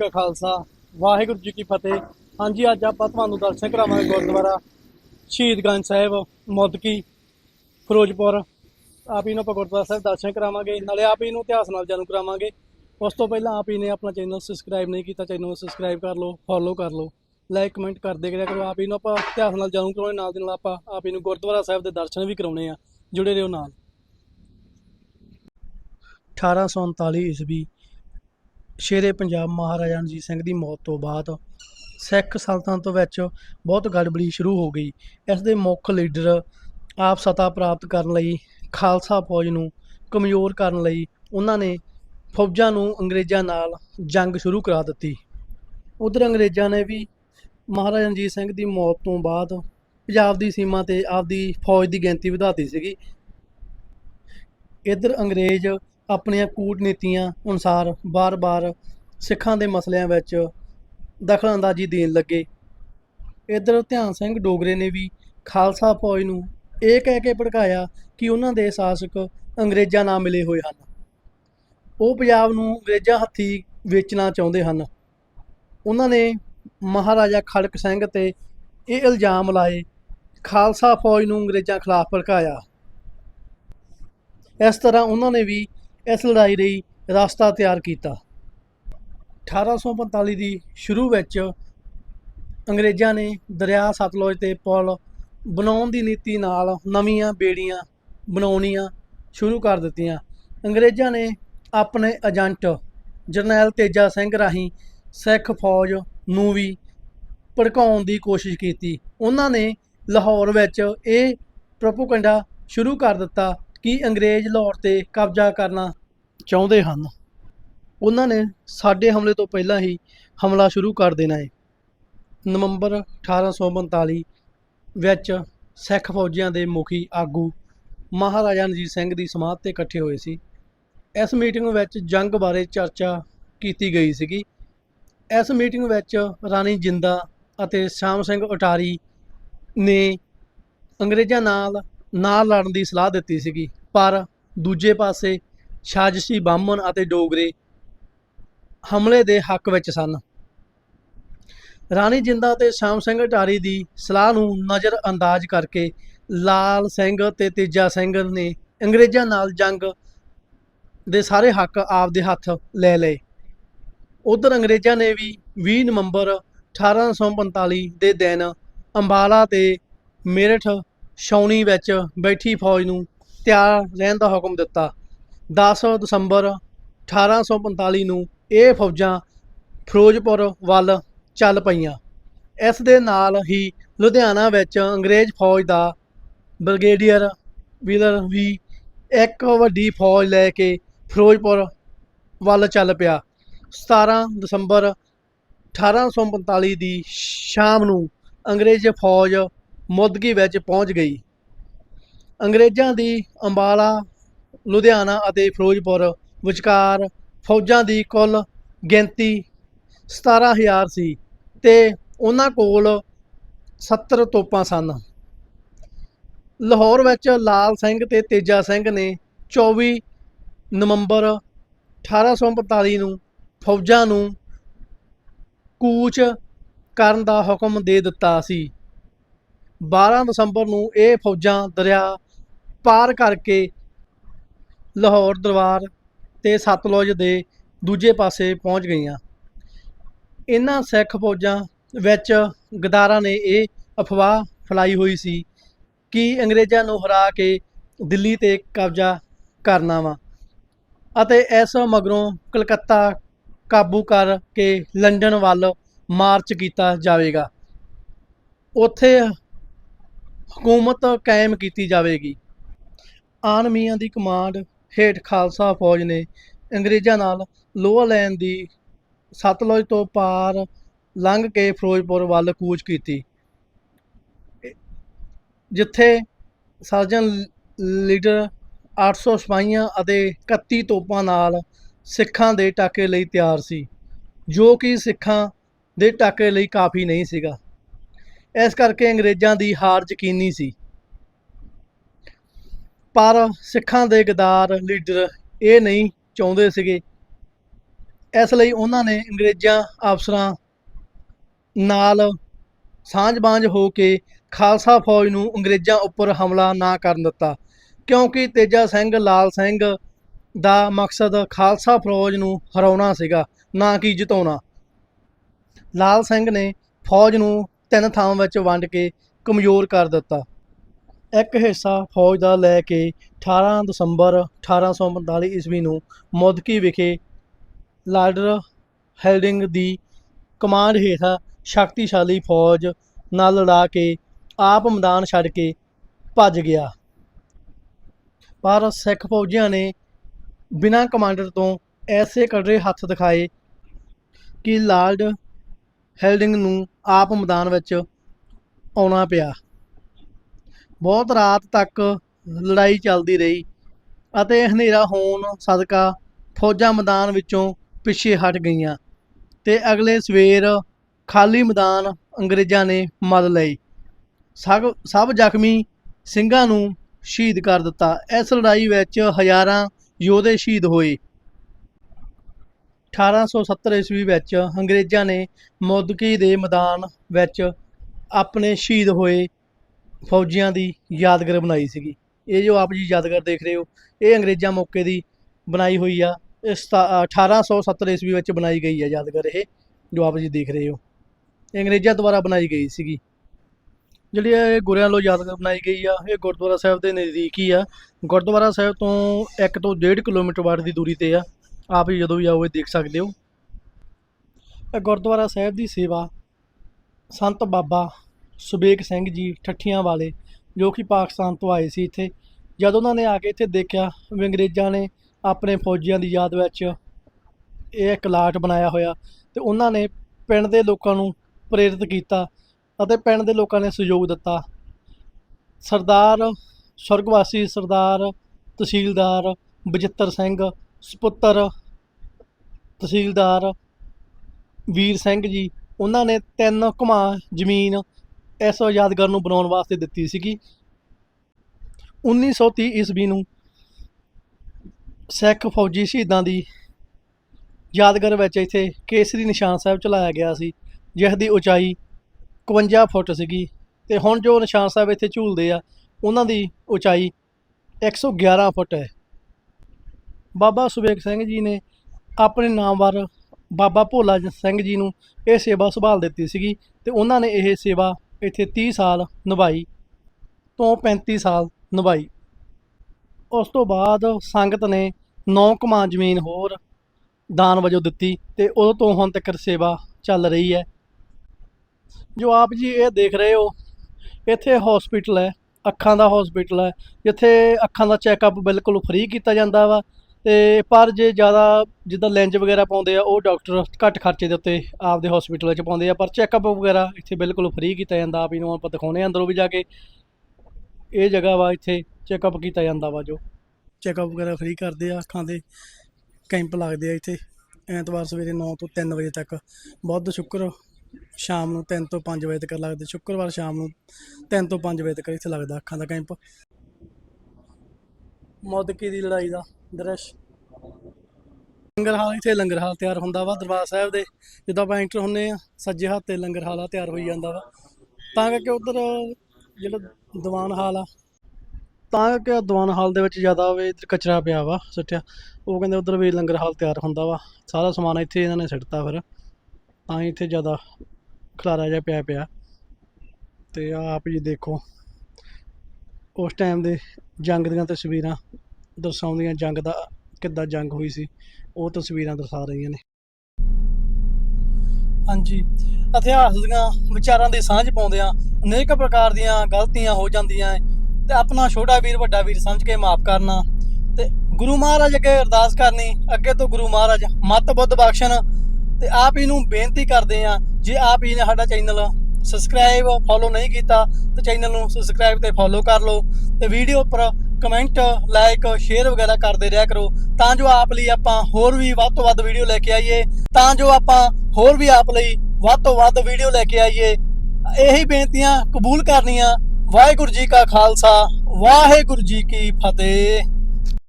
ਕਾ ਖਾਲਸਾ, ਵਾਹਿਗੁਰੂ ਜੀ ਕੀ ਫਤਿਹ। ਹਾਂਜੀ, ਅੱਜ ਆਪਾਂ ਤੁਹਾਨੂੰ ਦਰਸ਼ਨ ਕਰਾਵਾਂਗੇ ਗੁਰਦੁਆਰਾ ਸ਼ਹੀਦਗੰਜ ਸਾਹਿਬ, ਮੁੱਦਕੀ, ਫਿਰੋਜ਼ਪੁਰ। ਆਪ ਹੀ ਨੂੰ ਆਪਾਂ ਗੁਰਦੁਆਰਾ ਸਾਹਿਬ ਦਰਸ਼ਨ ਕਰਾਵਾਂਗੇ, ਨਾਲੇ ਆਪ ਹੀ ਨੂੰ ਇਤਿਹਾਸ ਨਾਲ ਜਾਣੂ ਕਰਾਵਾਂਗੇ। ਉਸ ਤੋਂ ਪਹਿਲਾਂ ਆਪ ਹੀ ਨੇ ਆਪਣਾ ਚੈਨਲ ਸਬਸਕ੍ਰਾਈਬ ਨਹੀਂ ਕੀਤਾ, ਚੈਨਲ ਨੂੰ ਸਬਸਕ੍ਰਾਈਬ ਕਰ ਲਓ ਫੋਲੋ ਕਰ ਲਓ ਲਾਈਕ ਕਮੈਂਟ ਕਰਦੇ ਕਰਿਆ ਕਰੋ। ਆਪ ਹੀ ਨੂੰ ਆਪਾਂ ਇਤਿਹਾਸ ਨਾਲ ਜਾਣੂ ਕਰਾਉਣੇ ਨਾਲ ਦੇ ਨਾਲ ਆਪਾਂ ਆਪ ਹੀ ਨੂੰ ਗੁਰਦੁਆਰਾ ਸਾਹਿਬ ਦੇ ਦਰਸ਼ਨ ਵੀ ਕਰਾਉਣੇ ਆ। ਜੁੜੇ ਰਹੋ ਨਾਲ। 1839 ਈਸਵੀ ਸ਼ੇਰੇ ਪੰਜਾਬ ਮਹਾਰਾਜਾ ਰਣਜੀਤ ਸਿੰਘ ਦੀ ਮੌਤ ਤੋਂ ਬਾਅਦ ਸਿੱਖ ਸਲਤਨਤ ਵਿੱਚ ਬਹੁਤ ਗੜਬੜੀ ਸ਼ੁਰੂ ਹੋ ਗਈ। ਇਸ ਦੇ ਮੁੱਖ ਲੀਡਰ ਆਪ ਸਤਾ ਪ੍ਰਾਪਤ ਕਰਨ ਲਈ, ਖਾਲਸਾ ਫੌਜ ਨੂੰ ਕਮਜ਼ੋਰ ਕਰਨ ਲਈ ਉਹਨਾਂ ਨੇ ਫੌਜਾਂ ਨੂੰ ਅੰਗਰੇਜ਼ਾਂ ਨਾਲ ਜੰਗ ਸ਼ੁਰੂ ਕਰਾ ਦਿੱਤੀ। ਉਧਰ ਅੰਗਰੇਜ਼ਾਂ ਨੇ ਵੀ ਮਹਾਰਾਜਾ ਰਣਜੀਤ ਸਿੰਘ ਦੀ ਮੌਤ ਤੋਂ ਬਾਅਦ ਪੰਜਾਬ ਦੀ ਸੀਮਾ ਤੇ ਆਪਦੀ ਫੌਜ ਦੀ ਗਿਣਤੀ ਵਧਾਤੀ ਸੀਗੀ। ਇੱਧਰ ਅੰਗਰੇਜ਼ ਆਪਣੀਆਂ ਕੂਟਨੀਤੀਆਂ ਅਨੁਸਾਰ ਬਾਰ-ਬਾਰ ਸਿੱਖਾਂ ਦੇ ਮਸਲਿਆਂ ਵਿੱਚ ਦਖਲਅੰਦਾਜ਼ੀ ਦੇਣ ਲੱਗੇ। ਇੱਧਰ ਧਿਆਨ ਸਿੰਘ ਡੋਗਰੇ ਨੇ ਵੀ ਖਾਲਸਾ ਫੌਜ ਨੂੰ ਇਹ ਕਹਿ ਕੇ ਭੜਕਾਇਆ ਕਿ ਉਹਨਾਂ ਦੇ ਸ਼ਾਸਕ ਅੰਗਰੇਜ਼ਾਂ ਨਾਲ ਮਿਲੇ ਹੋਏ ਹਨ। ਉਹ ਪੰਜਾਬ ਨੂੰ ਅੰਗਰੇਜ਼ਾਂ ਹੱਥੀ ਵੇਚਣਾ ਚਾਹੁੰਦੇ ਹਨ। ਉਹਨਾਂ ਨੇ ਮਹਾਰਾਜਾ ਖੜਕ ਸਿੰਘ ਤੇ ਇਹ ਇਲਜ਼ਾਮ ਲਾਏ, ਖਾਲਸਾ ਫੌਜ ਨੂੰ ਅੰਗਰੇਜ਼ਾਂ ਖਿਲਾਫ ਭੜਕਾਇਆ। ਇਸ ਤਰ੍ਹਾਂ ਉਹਨਾਂ ਨੇ ਵੀ ਇਸ ਲੜਾਈ ਲਈ ਰਸਤਾ ਤਿਆਰ ਕੀਤਾ। 1845 ਦੀ ਸ਼ੁਰੂ ਵਿੱਚ ਅੰਗਰੇਜ਼ਾਂ ਨੇ ਦਰਿਆ ਸਤਲੁਜ ਤੇ ਪੁਲ ਬਣਾਉਣ ਦੀ ਨੀਤੀ ਨਾਲ ਨਵੀਆਂ ਬੇੜੀਆਂ ਬਣਾਉਣੀਆਂ ਸ਼ੁਰੂ ਕਰ ਦਿੱਤੀਆਂ। ਅੰਗਰੇਜ਼ਾਂ ਨੇ ਆਪਣੇ ਏਜੰਟ ਜਰਨੈਲ ਤੇਜਾ ਸਿੰਘ ਰਾਹੀਂ ਸਿੱਖ ਫੌਜ ਨੂੰ ਵੀ ਭੜਕਾਉਣ ਦੀ ਕੋਸ਼ਿਸ਼ ਕੀਤੀ। ਉਹਨਾਂ ਨੇ ਲਾਹੌਰ ਵਿੱਚ ਇਹ ਪ੍ਰੋਪਗੈਂਡਾ ਸ਼ੁਰੂ ਕਰ ਦਿੱਤਾ ਕਿ ਅੰਗਰੇਜ਼ ਲਾਹੌਰ ਤੇ ਕਬਜ਼ਾ ਕਰਨਾ ਚਾਹੁੰਦੇ ਹਨ? ਉਹਨਾਂ ਨੇ ਸਾਡੇ ਹਮਲੇ ਤੋਂ ਪਹਿਲਾਂ ਹੀ ਹਮਲਾ ਸ਼ੁਰੂ ਕਰ ਦੇਣਾ ਹੈ। ਨਵੰਬਰ 1842 ਵਿੱਚ ਸਿੱਖ ਫੌਜੀਆਂ ਦੇ ਮੁਖੀ ਆਗੂ ਮਹਾਰਾਜਾ ਰਣਜੀਤ ਸਿੰਘ ਦੀ ਸਮਾਧ ਤੇ ਇਕੱਠੇ ਹੋਏ ਸੀ। ਇਸ ਮੀਟਿੰਗ ਵਿੱਚ ਜੰਗ ਬਾਰੇ ਚਰਚਾ ਕੀਤੀ ਗਈ ਸੀਗੀ। ਇਸ ਮੀਟਿੰਗ ਵਿੱਚ ਰਾਣੀ ਜਿੰਦਾ ਅਤੇ ਸ਼ਾਮ ਸਿੰਘ ਅਟਾਰੀ ਨੇ ਅੰਗਰੇਜ਼ਾਂ ਨਾਲ ਨਾ ਲੜਨ ਦੀ ਸਲਾਹ ਦਿੱਤੀ ਸੀਗੀ, ਪਰ ਦੂਜੇ ਪਾਸੇ ਸਾਜ਼ਿਸ਼ੀ ਬਾਹਮਣ ਅਤੇ ਡੋਗਰੇ ਹਮਲੇ ਦੇ ਹੱਕ ਵਿੱਚ ਸਨ। ਰਾਣੀ ਜਿੰਦਾ ਤੇ ਸ਼ਾਮ ਸਿੰਘ ਅਟਾਰੀ ਦੀ ਸਲਾਹ ਨੂੰ ਨਜ਼ਰ ਅੰਦਾਜ਼ ਕਰਕੇ ਲਾਲ ਸਿੰਘ ਤੇ ਤੇਜਾ ਸਿੰਘ ਨੇ ਅੰਗਰੇਜ਼ਾਂ ਨਾਲ ਜੰਗ ਦੇ ਸਾਰੇ ਹੱਕ ਆਪਦੇ ਹੱਥ ਲੈ ਲਏ। ਉਧਰ ਅੰਗਰੇਜ਼ਾਂ ਨੇ ਵੀ 20 ਨਵੰਬਰ 1845 ਦੇ ਦਿਨ ਅੰਬਾਲਾ ਤੇ ਮੇਰਠ ਛਾਉਣੀ ਵਿੱਚ ਬੈਠੀ ਫੌਜ ਨੂੰ ਤਿਆਰ ਰਹਿਣ ਦਾ ਹੁਕਮ ਦਿੱਤਾ। 10 ਦਸੰਬਰ 1845 ਨੂੰ ਇਹ ਫੌਜਾਂ ਫਿਰੋਜ਼ਪੁਰ ਵੱਲ ਚੱਲ ਪਈਆਂ। ਇਸ ਦੇ ਨਾਲ ਹੀ ਲੁਧਿਆਣਾ ਵਿੱਚ ਅੰਗਰੇਜ਼ ਫੌਜ ਦਾ ਬ੍ਰਿਗੇਡੀਅਰ ਵੀਲਰ ਵੀ ਇੱਕ ਵੱਡੀ ਫੌਜ ਲੈ ਕੇ ਫਿਰੋਜ਼ਪੁਰ ਵੱਲ ਚੱਲ ਪਿਆ। 17 ਦਸੰਬਰ 1845 ਦੀ ਸ਼ਾਮ ਨੂੰ ਅੰਗਰੇਜ਼ ਫੌਜ ਮੁੱਦਗੀ ਵਿੱਚ ਪਹੁੰਚ ਗਈ। ਅੰਗਰੇਜ਼ਾਂ ਦੀ ਅੰਬਾਲਾ, ਲੁਧਿਆਣਾ ਅਤੇ ਫਿਰੋਜ਼ਪੁਰ ਵਿਚਕਾਰ ਫੌਜਾਂ ਦੀ ਕੁੱਲ ਗਿਣਤੀ 17000 ਸੀ ਤੇ ਉਹਨਾਂ ਕੋਲ 70 ਤੋਪਾਂ ਸਨ। ਲਾਹੌਰ ਵਿੱਚ ਲਾਲ ਸਿੰਘ ਤੇ ਤੇਜਾ ਸਿੰਘ ਨੇ 24 ਨਵੰਬਰ 1845 ਨੂੰ ਫੌਜਾਂ ਨੂੰ ਕੂਚ ਕਰਨ ਦਾ ਹੁਕਮ ਦੇ ਦਿੱਤਾ ਸੀ। 12 ਦਸੰਬਰ ਨੂੰ ਇਹ ਫੌਜਾਂ ਦਰਿਆ ਪਾਰ ਕਰਕੇ ਲਾਹੌਰ ਦਰਬਾਰ ਤੇ ਸਤਲੁਜ ਦੇ ਦੂਜੇ ਪਾਸੇ ਪਹੁੰਚ ਗਈਆਂ। ਇਹਨਾਂ ਸਿੱਖ ਫੌਜਾਂ ਵਿੱਚ ਗਦਾਰਾਂ ਨੇ ਇਹ ਅਫਵਾਹ ਫੈਲਾਈ ਹੋਈ ਸੀ ਕਿ ਅੰਗਰੇਜ਼ਾਂ ਨੂੰ ਹਰਾ ਕੇ ਦਿੱਲੀ ਤੇ ਕਬਜ਼ਾ ਕਰਨਾ ਵਾ ਅਤੇ ਇਸ ਮਗਰੋਂ ਕਲਕੱਤਾ ਕਾਬੂ ਕਰਕੇ ਲੰਡਨ ਵੱਲ ਮਾਰਚ ਕੀਤਾ ਜਾਵੇਗਾ। ਉੱਥੇ ਹਕੂਮਤ ਕਾਇਮ ਕੀਤੀ ਜਾਵੇਗੀ। ਆਨ ਮੀਆਂ ਦੀ ਕਮਾਂਡ ਹੇਠ ਖਾਲਸਾ ਫੌਜ ਨੇ ਅੰਗਰੇਜ਼ਾਂ ਨਾਲ ਲੋਹਾ ਲੈਣ ਦੀ ਸਤਲੁਜ ਤੋਂ ਪਾਰ ਲੰਘ ਕੇ ਫਿਰੋਜ਼ਪੁਰ ਵੱਲ ਕੂਚ ਕੀਤੀ। ਜਿੱਥੇ ਸਰਜਨ ਲੀਡਰ 800 ਸਿਪਾਹੀਆਂ ਅਤੇ 31 ਤੋਪਾਂ ਨਾਲ ਸਿੱਖਾਂ ਦੇ ਟਾਕੇ ਲਈ ਤਿਆਰ ਸੀ, ਜੋ ਕਿ ਸਿੱਖਾਂ ਦੇ ਟਾਕੇ ਲਈ ਕਾਫੀ ਨਹੀਂ ਸੀਗਾ। ਇਸ ਕਰਕੇ ਅੰਗਰੇਜ਼ਾਂ ਦੀ ਹਾਰ ਯਕੀਨੀ ਸੀ। ਪਰ ਸਿੱਖਾਂ ਦੇ ਗਦਾਰ ਲੀਡਰ ਇਹ ਨਹੀਂ ਚਾਹੁੰਦੇ ਸੀਗੇ। ਇਸ ਲਈ ਉਹਨਾਂ ਨੇ ਅੰਗਰੇਜ਼ਾਂ ਅਫਸਰਾਂ ਨਾਲ ਸਾਂਝ-ਬਾਂਝ ਹੋ ਕੇ ਖਾਲਸਾ ਫੌਜ ਨੂੰ ਅੰਗਰੇਜ਼ਾਂ ਉੱਪਰ ਹਮਲਾ ਨਾ ਕਰਨ ਦਿੱਤਾ, ਕਿਉਂਕਿ ਤੇਜਾ ਸਿੰਘ, ਲਾਲ ਸਿੰਘ ਦਾ ਮਕਸਦ ਖਾਲਸਾ ਫੌਜ ਨੂੰ ਹਰਾਉਣਾ ਸੀਗਾ, ਨਾ ਕਿ ਜਿਤਾਉਣਾ। ਲਾਲ ਸਿੰਘ ਨੇ ਫੌਜ ਨੂੰ ਤਿੰਨ ਥਾਵਾਂ ਵਿੱਚ ਵੰਡ ਕੇ ਕਮਜ਼ੋਰ ਕਰ ਦਿੱਤਾ। ਇੱਕ ਹਿੱਸਾ ਫੌਜ ਦਾ ਲੈ ਕੇ 18 ਦਸੰਬਰ 1845 ਈਸਵੀ ਨੂੰ ਮੁਦਕੀ ਵਿਖੇ ਲਾਰਡਰ ਹੈਲਡਿੰਗ ਦੀ ਕਮਾਂਡ ਹੇਠ ਸ਼ਕਤੀਸ਼ਾਲੀ ਫੌਜ ਨਾਲ ਲੜਾ ਕੇ ਆਪ ਮੈਦਾਨ ਛੱਡ ਕੇ ਭੱਜ ਗਿਆ। ਪਰ ਸਿੱਖ ਫੌਜੀਆਂ ਨੇ ਬਿਨਾਂ ਕਮਾਂਡਰ ਤੋਂ ਐਸੇ ਕੜਰੇ ਹੱਥ ਦਿਖਾਏ ਕਿ ਲਾਰਡ ਹੈਲਡਿੰਗ ਨੂੰ ਆਪ ਮੈਦਾਨ ਵਿੱਚ ਆਉਣਾ ਪਿਆ। ਬਹੁਤ ਰਾਤ ਤੱਕ ਲੜਾਈ ਚੱਲਦੀ ਰਹੀ ਅਤੇ ਹਨੇਰਾ ਹੋਣ ਸਦਕਾ ਫੌਜਾਂ ਮੈਦਾਨ ਵਿੱਚੋਂ ਪਿੱਛੇ ਹਟ ਗਈਆਂ ਤੇ ਅਗਲੇ ਸਵੇਰ ਖਾਲੀ ਮੈਦਾਨ ਅੰਗਰੇਜ਼ਾਂ ਨੇ ਮੱਲ ਲਈ। ਸਭ ਸਭ ਜ਼ਖਮੀ ਸਿੰਘਾਂ ਨੂੰ ਸ਼ਹੀਦ ਕਰ ਦਿੱਤਾ। ਇਸ ਲੜਾਈ ਵਿੱਚ ਹਜ਼ਾਰਾਂ ਯੋਧੇ ਸ਼ਹੀਦ ਹੋਏ। 1870 ਈਸਵੀ ਵਿੱਚ ਅੰਗਰੇਜ਼ਾਂ ਨੇ ਮੌਦਕੀ ਦੇ ਮੈਦਾਨ ਵਿੱਚ ਆਪਣੇ ਸ਼ਹੀਦ ਹੋਏ ਫੌਜੀਆਂ ਦੀ ਯਾਦਗਾਰ ਬਣਾਈ ਸੀਗੀ। ਇਹ ਜੋ ਆਪ ਜੀ ਯਾਦਗਾਰ ਦੇਖ ਰਹੇ ਹੋ, ਇਹ ਅੰਗਰੇਜ਼ਾਂ ਮੌਕੇ ਦੀ ਬਣਾਈ ਹੋਈ ਆ। ਇਹ ਸਤਾ- 1870 ਈਸਵੀ ਵਿੱਚ ਬਣਾਈ ਗਈ ਹੈ ਯਾਦਗਾਰ ਇਹ, ਜੋ ਆਪ ਜੀ ਦੇਖ ਰਹੇ ਹੋ। ਇਹ ਅੰਗਰੇਜ਼ਾਂ ਦੁਆਰਾ ਬਣਾਈ ਗਈ ਸੀਗੀ। ਜਿਹੜੀ ਇਹ ਗੁਰਿਆਂ ਵੱਲੋਂ ਯਾਦਗਾਰ ਬਣਾਈ ਗਈ ਆ, ਇਹ ਗੁਰਦੁਆਰਾ ਸਾਹਿਬ ਦੇ ਨਜ਼ਦੀਕ ਹੀ ਆ। ਗੁਰਦੁਆਰਾ ਸਾਹਿਬ ਤੋਂ 1 ਤੋਂ 1.5 ਕਿਲੋਮੀਟਰ ਵਾਟ ਦੀ ਦੂਰੀ ਤੇ ਆ। ਆਪ ਜੀ ਜਦੋਂ ਵੀ ਆਓ ਇਹ ਦੇਖ ਸਕਦੇ ਹੋ। ਇਹ ਗੁਰਦੁਆਰਾ ਸਾਹਿਬ ਦੀ ਸੇਵਾ ਸੰਤ ਬਾਬਾ ਸੁਬੇਕ ਸਿੰਘ ਜੀ ਠੱਠੀਆਂ ਵਾਲੇ ਜੋ ਕਿ ਪਾਕਿਸਤਾਨ ਤੋਂ ਆਏ ਸੀ ਇੱਥੇ। ਜਦੋਂ ਉਹਨਾਂ ਨੇ ਆ ਕੇ ਇੱਥੇ ਦੇਖਿਆ, ਵੀ ਅੰਗਰੇਜ਼ਾਂ ਨੇ ਆਪਣੇ ਫੌਜੀਆਂ ਦੀ ਯਾਦ ਵਿੱਚ ਇਹ ਇੱਕ ਲਾਟ ਬਣਾਇਆ ਹੋਇਆ ਤੇ ਉਹਨਾਂ ਨੇ ਪਿੰਡ ਦੇ ਲੋਕਾਂ ਨੂੰ ਪ੍ਰੇਰਿਤ ਕੀਤਾ ਅਤੇ ਪਿੰਡ ਦੇ ਲੋਕਾਂ ਨੇ ਸਹਿਯੋਗ ਦਿੱਤਾ। ਸਰਦਾਰ, ਸਵਰਗਵਾਸੀ ਸਰਦਾਰ, ਤਹਿਸੀਲਦਾਰ ਬਜਿੱਤਰ ਸਿੰਘ ਸਪੁੱਤਰ, ਤਹਿਸੀਲਦਾਰ ਵੀਰ ਸਿੰਘ ਜੀ, ਉਹਨਾਂ ਨੇ ਤਿੰਨ ਘੁਮਾ ਜ਼ਮੀਨ ਇਸ ਯਾਦਗਾਰ ਨੂੰ ਬਣਾਉਣ ਵਾਸਤੇ ਦਿੱਤੀ ਸੀਗੀ। 1930 ਈਸਵੀ ਨੂੰ ਸਿੱਖ ਫੌਜੀ ਸ਼ਹੀਦਾਂ ਦੀ ਯਾਦਗਾਰ ਵਿੱਚ ਇੱਥੇ ਕੇਸਰੀ ਨਿਸ਼ਾਨ ਸਾਹਿਬ ਚਲਾਇਆ ਗਿਆ ਸੀ, ਜਿਸ ਦੀ ਉਚਾਈ 51 ਫੁੱਟ ਸੀਗੀ ਤੇ ਹੁਣ ਜੋ ਨਿਸ਼ਾਨ ਸਾਹਿਬ ਇੱਥੇ ਝੂਲਦੇ ਆ, ਉਹਨਾਂ ਦੀ ਉਚਾਈ 111 ਫੁੱਟ ਹੈ। ਬਾਬਾ ਸੁਬੇਕ ਸਿੰਘ ਜੀ ਨੇ ਆਪਣੇ ਨਾਮਵਰ ਬਾਬਾ ਭੋਲਾ ਸਿੰਘ ਜੀ ਨੂੰ ਇਹ ਸੇਵਾ ਸੰਭਾਲ ਦਿੱਤੀ ਸੀਗੀ ਤੇ ਉਹਨਾਂ ਨੇ ਇਹ ਸੇਵਾ ਇੱਥੇ 30 ਸਾਲ ਨਿਭਾਈ ਤੋਂ 35 ਸਾਲ ਨਿਭਾਈ। ਉਸ ਤੋਂ ਬਾਅਦ ਸੰਗਤ ਨੇ 9 ਕਮਾਂ ਜ਼ਮੀਨ ਹੋਰ ਦਾਨ ਵਜੋਂ ਦਿੱਤੀ ਤੇ ਉਦੋਂ ਤੋਂ ਹੁਣ ਤੱਕ ਸੇਵਾ ਚੱਲ ਰਹੀ ਹੈ। ਜੋ ਆਪ ਜੀ ਇਹ ਦੇਖ ਰਹੇ ਹੋ, ਇੱਥੇ ਹਸਪੀਟਲ ਹੈ, ਅੱਖਾਂ ਦਾ ਹਸਪੀਟਲ ਹੈ, ਜਿੱਥੇ ਅੱਖਾਂ ਦਾ ਚੈੱਕਅਪ ਬਿਲਕੁਲ ਫ੍ਰੀ ਕੀਤਾ ਜਾਂਦਾ ਵਾ ਤੇ ਪਰ ਜੇ ਜ਼ਿਆਦਾ ਜਿੱਦਾਂ ਲੈਂਜ ਵਗੈਰਾ ਪਾਉਂਦੇ ਆ, ਉਹ ਡਾਕਟਰ ਘੱਟ ਖਰਚੇ ਦੇ ਉੱਤੇ ਆਪਦੇ ਹਸਪੀਟਲ ਵਿੱਚ ਪਾਉਂਦੇ ਆ, ਪਰ ਚੈੱਕਅਪ ਵਗੈਰਾ ਇੱਥੇ ਬਿਲਕੁਲ ਫ੍ਰੀ ਕੀਤਾ ਜਾਂਦਾ, ਆਪ ਹੀ ਨੂੰ ਆਪਾਂ ਦਿਖਾਉਂਦੇ ਆ ਅੰਦਰੋਂ ਵੀ ਜਾ ਕੇ। ਇਹ ਜਗ੍ਹਾ ਵਾ ਇੱਥੇ ਚੈੱਕਅਪ ਕੀਤਾ ਜਾਂਦਾ ਵਾ ਜੋ। ਚੈੱਕਅਪ ਵਗੈਰਾ ਫ੍ਰੀ ਕਰਦੇ ਆ, ਅੱਖਾਂ ਦੇ ਕੈਂਪ ਲੱਗਦੇ ਆ ਇੱਥੇ। ਐਤਵਾਰ ਸਵੇਰੇ 9 ਤੋਂ 3 ਵਜੇ ਤੱਕ। ਬੁੱਧ, ਸ਼ੁੱਕਰ ਸ਼ਾਮ ਨੂੰ 3 ਤੋਂ 5 ਵਜੇ ਤੱਕ ਲੱਗਦੇ। ਸ਼ੁੱਕਰਵਾਰ ਸ਼ਾਮ ਨੂੰ 3 ਤੋਂ 5 ਵਜੇ ਤੱਕ ਇੱਥੇ ਲੱਗਦਾ ਅੱਖਾਂ ਦਾ ਕੈਂਪ। ਮੋਦਕੀ ਦੀ ਲੜਾਈ ਦਾ? ਦ੍ਰਿਸ਼। ਲੰਗਰ ਹਾਲ ਇੱਥੇ, ਲੰਗਰ ਹਾਲ ਤਿਆਰ ਹੁੰਦਾ ਵਾ ਦਰਬਾਰ ਸਾਹਿਬ ਦੇ। ਜਦੋਂ ਆਪਾਂ ਐਂਟਰ ਹੁੰਨੇ ਆ, ਸੱਜੇ ਹੱਥ ਤੇ ਲੰਗਰ ਹਾਲ ਆ ਤਿਆਰ ਹੋਈ ਜਾਂਦਾ ਵਾ। ਤਾਂ ਕਰਕੇ ਉਧਰ ਜਿਹੜਾ ਦੀਵਾਨ ਹਾਲ ਆ, ਤਾਂ ਕਰਕੇ ਦੀਵਾਨ ਹਾਲ ਦੇ ਵਿੱਚ ਜ਼ਿਆਦਾ ਵੇ ਕਚਰਾ ਪਿਆ ਵਾ, ਸੁੱਟਿਆ। ਉਹ ਕਹਿੰਦੇ ਉਧਰ ਵੀ ਲੰਗਰ ਹਾਲ ਤਿਆਰ ਹੁੰਦਾ ਵਾ। ਸਾਰਾ ਸਮਾਨ ਇੱਥੇ ਇਹਨਾਂ ਨੇ ਸਿੱਟਤਾ ਫਿਰ। ਤਾਂ ਹੀ ਇੱਥੇ ਜ਼ਿਆਦਾ ਖਲਾਰਾ ਜਿਹਾ ਪਿਆ ਪਿਆ। ਤੇ ਆਪ ਜੀ ਦੇਖੋ, ਉਸ ਟਾਈਮ ਦੇ ਜੰਗ ਦੀਆਂ ਤਸਵੀਰਾਂ। ਦਰਸਾਉਂਦੀਆਂ ਜੰਗ ਦਾ ਕਿੱਦਾਂ ਜੰਗ ਹੋਈ ਸੀ, ਉਹ ਤਸਵੀਰਾਂ ਦਰਸਾ ਰਹੀਆਂ ਨੇ। ਹਾਂਜੀ, ਇਤਿਹਾਸ ਦੀਆਂ ਵਿਚਾਰਾਂ ਦੀ ਸਾਂਝ ਪਾਉਂਦੇ ਆ ਅਨੇਕ ਪ੍ਰਕਾਰ ਦੀਆਂ ਗਲਤੀਆਂ ਹੋ ਜਾਂਦੀਆਂ ਤੇ ਆਪਣਾ ਛੋਟਾ ਵੀਰ, ਵੱਡਾ ਵੀਰ ਸਮਝ ਕੇ ਮਾਫ ਕਰਨਾ ਤੇ ਗੁਰੂ ਮਹਾਰਾਜ ਅੱਗੇ ਅਰਦਾਸ ਕਰਨੀ, ਅੱਗੇ ਤੋਂ ਗੁਰੂ ਮਹਾਰਾਜ ਮਤ ਬੁੱਧ ਬਖਸ਼ਣ ਤੇ ਆਪ ਹੀ ਨੂੰ ਬੇਨਤੀ ਕਰਦੇ ਆ, ਜੇ ਆਪ ਹੀ ਨੇ ਸਾਡਾ ਚੈਨਲ ਸਬਸਕ੍ਰਾਈਬ, ਫੋਲੋ ਨਹੀਂ ਕੀਤਾ ਤੇ ਚੈਨਲ ਨੂੰ ਸਬਸਕ੍ਰਾਈਬ ਤੇ ਫੋਲੋ ਕਰ ਲਓ ਤੇ ਵੀਡੀਓ ਉੱਪਰ ਕਮੈਂਟ ਲਾਈਕ ਸ਼ੇਅਰ ਵਗੈਰਾ ਕਰਦੇ ਰਿਹਾ ਕਰੋ। ਤਾਂ ਜੋ ਆਪ ਲਈ ਆਪਾਂ ਹੋਰ ਵੀ ਵੱਧ ਤੋਂ ਵੱਧ ਵੀਡੀਓ ਲੈ ਕੇ ਆਈਏ। ਤਾਂ ਜੋ ਆਪਾਂ ਹੋਰ ਵੀ ਆਪ ਲਈ ਵੱਧ ਤੋਂ ਵੱਧ ਵੀਡੀਓ ਲੈ ਕੇ ਆਈਏ। ਇਹੀ ਬੇਨਤੀਆਂ ਕਬੂਲ ਕਰਨੀਆਂ। ਵਾਹਿਗੁਰੂ ਜੀ ਕਾ ਖਾਲਸਾ, ਵਾਹਿਗੁਰੂ ਜੀ ਕੀ ਫਤਿਹ।